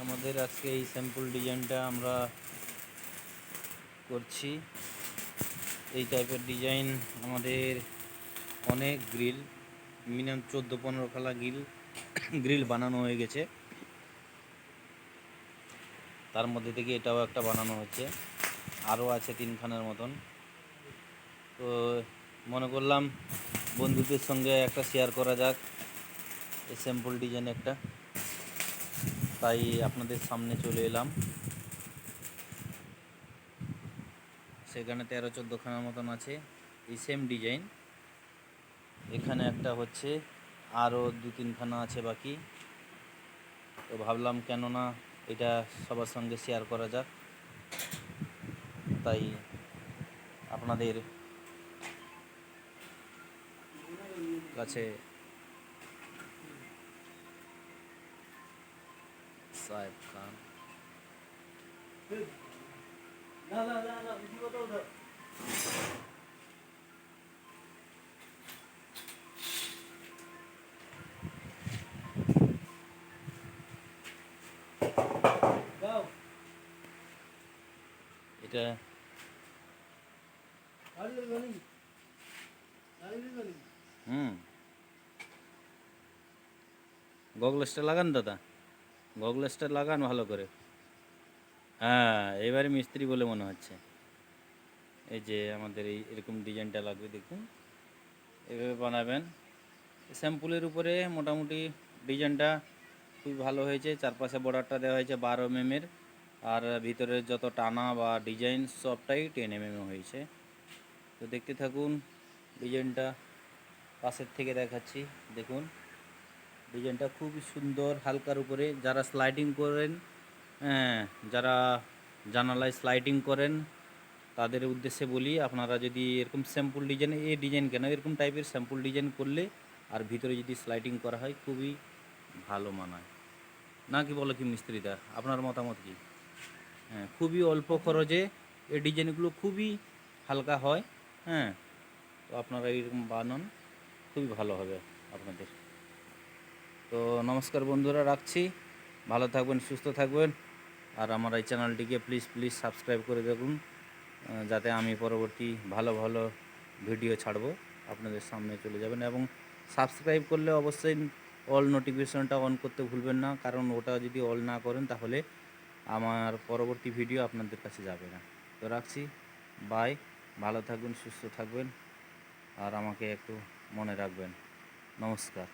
আপনাদের আজকে এই স্যাম্পল ডিজাইনটা আমরা করছি। এই টাইপের ডিজাইন আমাদের অনেক গ্রিল মিনিমাম চোদ্দ পনেরো খালা গ্রিল গ্রিল বানানো হয়ে গেছে। তার মধ্যে থেকে এটাও একটা বানানো হচ্ছে। আরও আছে তিনখানার মতন। তো মনে করলাম বন্ধুদের সঙ্গে একটা শেয়ার করা যাক, এই স্যাম্পল ডিজাইন একটা। তাই আপনাদের সামনে চলে এলাম। সেখানে তেরো চোদ্দোখানার মতন আছে। এই সেম ডিজাইন এখানে একটা হচ্ছে আরও দু তিনখানা আছে বাকি। তো ভাবলাম কেননা এটা সবার সঙ্গে শেয়ার করা যাক। তাই আপনাদের কাছে সাহেব খান এটা হুম গগলেসটা লাগান দাদা গগলেসটা লাগান ভালো করে। হ্যাঁ এবারে মিস্ত্রি বলে মনে হচ্ছে। এই যে আমাদের এই এরকম ডিজাইনটা লাগবে, দেখুন। এভাবে বানাবেন। স্যাম্পুলের উপরে মোটামুটি ডিজাইনটা খুবই ভালো হয়েছে। চারপাশে বর্ডারটা দেওয়া হয়েছে বারো এমএমের আর ভিতরে যত টানা বা ডিজাইন সবটাই টেন এমএম হয়েছে। তো দেখতে থাকুন ডিজাইনটা পাশের থেকে দেখাচ্ছি। দেখুন। ডিজাইনটা খুবই সুন্দর, হালকার উপরে। যারা স্লাইডিং করেন হ্যাঁ যারা জানালায় স্লাইডিং করেন, তাদের উদ্দেশ্যে বলি, আপনারা যদি এরকম স্যাম্পল ডিজাইন এই ডিজাইন কেন, এরকম টাইপের স্যাম্পল ডিজাইন করলে আর ভিতরে যদি স্লাইডিং করা হয়, খুবই ভালো মানায়। না কি বলো কি মিস্ত্রিদা, আপনার মতামত কি? হ্যাঁ খুবই অল্প খরচে এই ডিজাইনগুলো খুবই হালকা হয় হ্যাঁ তো আপনারা এরকম বানান, খুবই ভালো হবে আপনাদের। তো নমস্কার বন্ধুরা, রাখছি। ভালো থাকবেন, সুস্থ থাকবেন। আর আমার এই চ্যানেলটিকে প্লিজ প্লিজ সাবস্ক্রাইব করে দেখুন যাতে আমি পরবর্তী ভালো ভালো ভিডিও ছাড়ব, আপনাদের সামনে চলে যাবেন। এবং সাবস্ক্রাইব করলে অবশ্যই অল নোটিফিকেশনটা অন করতে ভুলবেন না, কারণ ওটা যদি অল না করেন, তাহলে আমার পরবর্তী ভিডিও আপনাদের কাছে যাবে না। তো রাখছি বাই ভালো থাকবেন, সুস্থ থাকবেন, আর আমাকে একটু মনে রাখবেন। নমস্কার।